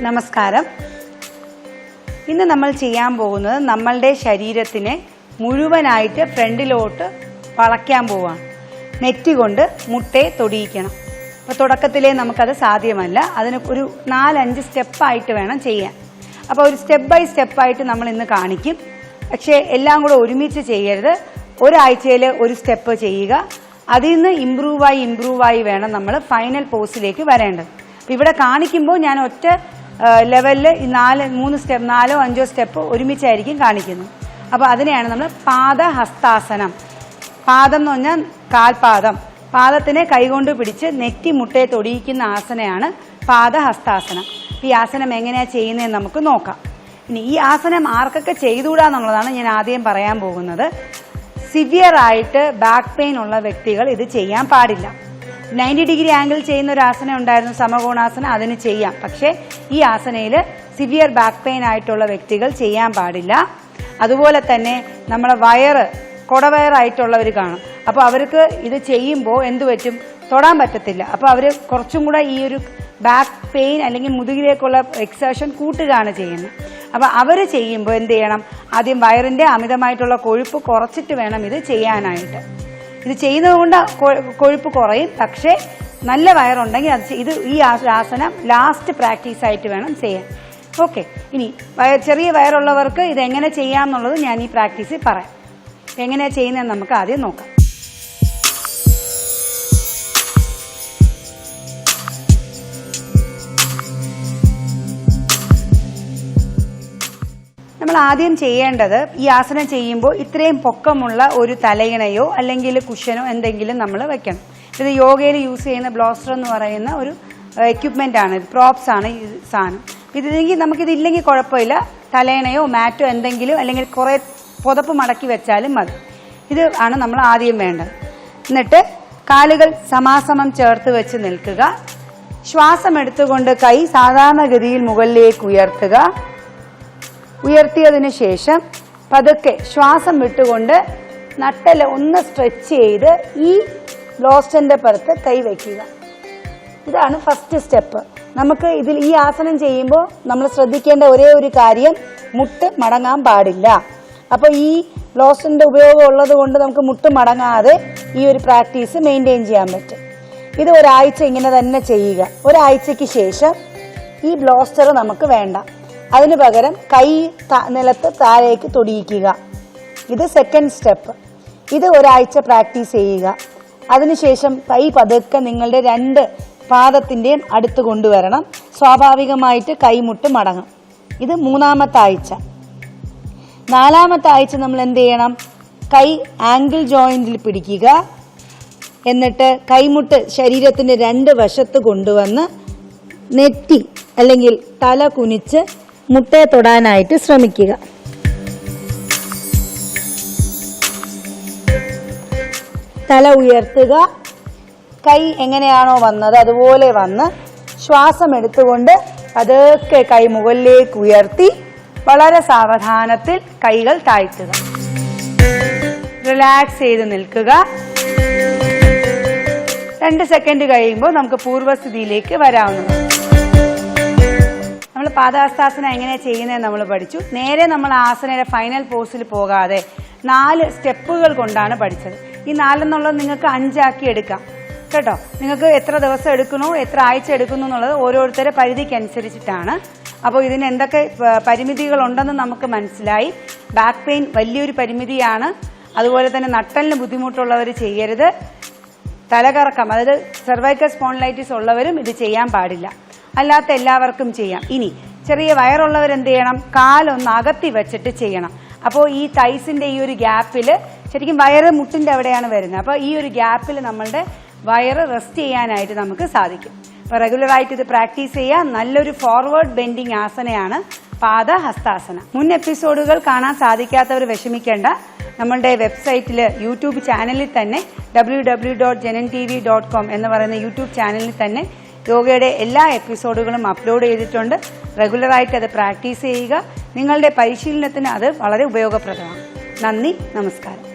നമസ്കാരം. ഇന്ന് നമ്മൾ ചെയ്യാൻ പോകുന്നത് നമ്മളുടെ ശരീരത്തിനെ മുഴുവനായിട്ട് ഫ്രണ്ടിലോട്ട് വളയ്ക്കാൻ പോവാണ്. നെറ്റി കൊണ്ട് മുട്ടയെ തൊടിയിക്കണം. അപ്പോൾ തുടക്കത്തിലേ നമുക്കത് സാധ്യമല്ല. അതിന് ഒരു നാലഞ്ച് സ്റ്റെപ്പായിട്ട് വേണം ചെയ്യാൻ. അപ്പോൾ ഒരു സ്റ്റെപ്പ് ബൈ സ്റ്റെപ്പായിട്ട് നമ്മൾ ഇന്ന് കാണിക്കും. പക്ഷേ എല്ലാം കൂടെ ഒരുമിച്ച് ചെയ്യരുത്. ഒരാഴ്ചയിൽ ഒരു സ്റ്റെപ്പ് ചെയ്യുക. അതിൽ നിന്ന് ഇമ്പ്രൂവായി ഇമ്പ്രൂവായി വേണം നമ്മൾ ഫൈനൽ പോസ്റ്റിലേക്ക് വരേണ്ടത്. ഇവിടെ കാണിക്കുമ്പോൾ ഞാൻ ഒറ്റ ലെവലിൽ ഈ നാല് മൂന്ന് സ്റ്റെപ്പ് നാലോ അഞ്ചോ സ്റ്റെപ്പ് ഒരുമിച്ചായിരിക്കും കാണിക്കുന്നത്. അപ്പോൾ അതിനെയാണ് നമ്മൾ പാദഹസ്താസനം. പാദം എന്ന് പറഞ്ഞാൽ കാൽപാദം. പാദത്തിനെ കൈകൊണ്ട് പിടിച്ച് നെറ്റി മുട്ടയെ തൊടിയിക്കുന്ന ആസനയാണ് പാദഹസ്താസനം. ഈ ആസനം എങ്ങനെയാണ് ചെയ്യുന്നതെന്ന് നമുക്ക് നോക്കാം. ഇനി ഈ ആസനം ആർക്കൊക്കെ ചെയ്തുകൂടാന്നുള്ളതാണ് ഞാൻ ആദ്യം പറയാൻ പോകുന്നത്. സിവിയർ ആയിട്ട് ബാക്ക് പെയിൻ ഉള്ള വ്യക്തികൾ ഇത് ചെയ്യാൻ പാടില്ല. നയന്റി ഡിഗ്രി ആംഗിൾ ചെയ്യുന്ന ഒരു ആസനം ഉണ്ടായിരുന്നു സമകോണാസനം. അതിന് ചെയ്യാം. പക്ഷേ ഈ ആസനയിൽ സിവിയർ ബാക്ക് പെയിൻ ആയിട്ടുള്ള വ്യക്തികൾ ചെയ്യാൻ പാടില്ല. അതുപോലെ തന്നെ നമ്മുടെ വയറ് കുടവയറായിട്ടുള്ളവർ കാണും. അപ്പോൾ അവർക്ക് ഇത് ചെയ്യുമ്പോൾ എന്തു പറ്റും? തൊടാൻ പറ്റത്തില്ല. അപ്പോൾ അവർ കുറച്ചും കൂടെ ഈ ഒരു ബാക്ക് പെയിൻ അല്ലെങ്കിൽ മുതുകിലേക്കുള്ള എക്സേഷൻ കൂട്ടുകയാണ് ചെയ്യുന്നത്. അപ്പോൾ അവർ ചെയ്യുമ്പോൾ എന്ത് ചെയ്യണം? ആദ്യം വയറിന്റെ അമിതമായിട്ടുള്ള കൊഴുപ്പ് കുറച്ചിട്ട് വേണം ഇത് ചെയ്യാനായിട്ട്. ഇത് ചെയ്യുന്നത് കൊണ്ട് കൊഴുപ്പ് കുറയും. പക്ഷേ നല്ല വയറുണ്ടെങ്കിൽ അത് ഇത് ഈ ആസനം ലാസ്റ്റ് പ്രാക്ടീസ് ആയിട്ട് വേണം ചെയ്യാൻ. ഓക്കെ ഇനി ചെറിയ വയറുള്ളവർക്ക് ഇത് എങ്ങനെ ചെയ്യാമെന്നുള്ളത് ഞാൻ ഈ പ്രാക്ടീസിൽ പറയാം. എങ്ങനെയാണ് ചെയ്യുന്നതെന്ന് നമുക്ക് ആദ്യം നോക്കാം. നമ്മൾ ആദ്യം ചെയ്യേണ്ടത് ഈ ആസനം ചെയ്യുമ്പോൾ ഇത്രയും പൊക്കമുള്ള ഒരു തലയിണയോ അല്ലെങ്കിൽ കുഷനോ എന്തെങ്കിലും നമ്മൾ വെക്കണം. ഇത് യോഗയിൽ യൂസ് ചെയ്യുന്ന ബ്ലോസ്റ്റർ എന്ന് പറയുന്ന ഒരു എക്യുപ്മെന്റ് ആണ്. പ്രോപ്സ് ആണ് ഈ സാധനം. ഇതില്ലെങ്കിൽ നമുക്കിതില്ലെങ്കിൽ കുഴപ്പമില്ല. തലയിണയോ മാറ്റോ എന്തെങ്കിലും അല്ലെങ്കിൽ കുറേ പുതപ്പ് മടക്കി വെച്ചാലും മതി. ഇത് ആണ് നമ്മൾ ആദ്യം വേണ്ടത്. എന്നിട്ട് കാലുകൾ സമാസമം ചേർത്ത് വെച്ച് നിൽക്കുക. ശ്വാസം എടുത്തുകൊണ്ട് കൈ സാധാരണഗതിയിൽ മുകളിലേക്ക് ഉയർത്തുക. ഉയർത്തിയതിന് ശേഷം പതുക്കെ ശ്വാസം വിട്ടുകൊണ്ട് നട്ടൽ ഒന്ന് സ്ട്രെച്ച് ചെയ്ത് ഈ ബ്ലോസ്റ്റന്റെ പുറത്ത് കൈ വയ്ക്കുക. ഇതാണ് ഫസ്റ്റ് സ്റ്റെപ്പ് നമുക്ക് ഇതിൽ ഈ ആസനം ചെയ്യുമ്പോൾ നമ്മൾ ശ്രദ്ധിക്കേണ്ട ഒരേ ഒരു കാര്യം മുട്ട് മടങ്ങാൻ പാടില്ല. അപ്പോൾ ഈ ബ്ലോസ്റ്റന്റെ ഉപയോഗം ഉള്ളത് കൊണ്ട് നമുക്ക് മുട്ട് മടങ്ങാതെ ഈ ഒരു പ്രാക്ടീസ് മെയിന്റെയിൻ ചെയ്യാൻ പറ്റും. ഇത് ഒരാഴ്ച ഇങ്ങനെ തന്നെ ചെയ്യുക. ഒരാഴ്ചയ്ക്ക് ശേഷം ഈ ബ്ലോസ്റ്റർ നമുക്ക് വേണ്ട. അതിനു പകരം കൈ നിലത്ത് താഴേക്ക് തൊടിയിക്കുക. ഇത് സെക്കൻഡ് സ്റ്റെപ്പ് ഇത് ഒരാഴ്ച പ്രാക്ടീസ് ചെയ്യുക. അതിനുശേഷം കൈ പതുക്കെ നിങ്ങളുടെ രണ്ട് പാദത്തിന്റെയും അടുത്ത് കൊണ്ടുവരണം. സ്വാഭാവികമായിട്ട് കൈമുട്ട് മടങ്ങും. ഇത് മൂന്നാമത്തെ ആഴ്ച. നാലാമത്തെ ആഴ്ച നമ്മൾ എന്ത് ചെയ്യണം? കൈ ആംഗിൾ ജോയിന്റിൽ പിടിക്കുക. എന്നിട്ട് കൈമുട്ട് ശരീരത്തിന്റെ രണ്ട് വശത്ത് കൊണ്ടുവന്ന് നെറ്റി അല്ലെങ്കിൽ തല കുനിച്ച് മുട്ടയെ തൊടാനായിട്ട് ശ്രമിക്കുക. തല ഉയർത്തുക. കൈ എങ്ങനെയാണോ വന്നത് അതുപോലെ വന്ന് ശ്വാസം എടുത്തുകൊണ്ട് അതൊക്കെ കൈ മുകളിലേക്ക് ഉയർത്തി വളരെ സാവധാനത്തിൽ കൈകൾ താഴ്ത്തുക. റിലാക്സ് ചെയ്ത് നിൽക്കുക. രണ്ട് സെക്കൻഡ് കഴിയുമ്പോൾ നമുക്ക് പൂർവസ്ഥിതിയിലേക്ക് വരാവുന്നതാണ്. നമ്മൾ പാദഹസ്താസനം എങ്ങനെയാണ് ചെയ്യുന്നത് നമ്മൾ പഠിച്ചു. നേരെ നമ്മൾ ആസനയുടെ ഫൈനൽ പോസിൽ പോകാതെ നാല് സ്റ്റെപ്പുകൾ കൊണ്ടാണ് പഠിച്ചത്. ഈ നാലെന്നുള്ളത് നിങ്ങൾക്ക് അഞ്ചാക്കി എടുക്കാം. കേട്ടോ? നിങ്ങൾക്ക് എത്ര ദിവസം എടുക്കണോ എത്ര ആഴ്ച എടുക്കുന്നു എന്നുള്ളത് ഓരോരുത്തരെ പരിധിക്കനുസരിച്ചിട്ടാണ്. അപ്പോൾ ഇതിന് എന്തൊക്കെ പരിമിതികളുണ്ടെന്ന് നമുക്ക് മനസ്സിലായി. ബാക്ക് പെയിൻ വലിയൊരു പരിമിതിയാണ്. അതുപോലെ തന്നെ നട്ടലിന് ബുദ്ധിമുട്ടുള്ളവർ ചെയ്യരുത്. തലകറക്കം അതായത് സെർവൈക്കൽ സ്പോൺലൈറ്റിസ് ഉള്ളവരും ഇത് ചെയ്യാൻ പാടില്ല. അല്ലാത്ത എല്ലാവർക്കും ചെയ്യാം. ഇനി ചെറിയ വയറുള്ളവർ എന്ത് ചെയ്യണം? കാലൊന്ന് അകത്തി വെച്ചിട്ട് ചെയ്യണം. അപ്പോൾ ഈ തൈസിന്റെ ഈ ഒരു ഗ്യാപ്പിൽ ശരിക്കും വയറ് മുട്ടിന്റെ അവിടെയാണ് വരുന്നത്. അപ്പോൾ ഈ ഒരു ഗ്യാപ്പിൽ നമ്മളുടെ വയറ് റെസ്റ്റ് ചെയ്യാനായിട്ട് നമുക്ക് സാധിക്കും. അപ്പോൾ റെഗുലറായിട്ട് ഇത് പ്രാക്ടീസ് ചെയ്യുക. നല്ലൊരു ഫോർവേഡ് ബെൻഡിങ് ആസനയാണ് പാദ ഹസ്താസന. മുൻ എപ്പിസോഡുകൾ കാണാൻ സാധിക്കാത്തവർ വിഷമിക്കേണ്ട. നമ്മളുടെ വെബ്സൈറ്റിൽ യൂട്യൂബ് ചാനലിൽ തന്നെ W W dot Janan T V dot com എന്ന് പറയുന്ന യൂട്യൂബ് ചാനലിൽ തന്നെ യോഗയുടെ എല്ലാ എപ്പിസോഡുകളും അപ്ലോഡ് ചെയ്തിട്ടുണ്ട്. റെഗുലറായിട്ട് അത് പ്രാക്ടീസ് ചെയ്യുക. നിങ്ങളുടെ പരിശീലനത്തിന് അത് വളരെ ഉപയോഗപ്രദമാണ്. നന്ദി നമസ്കാരം.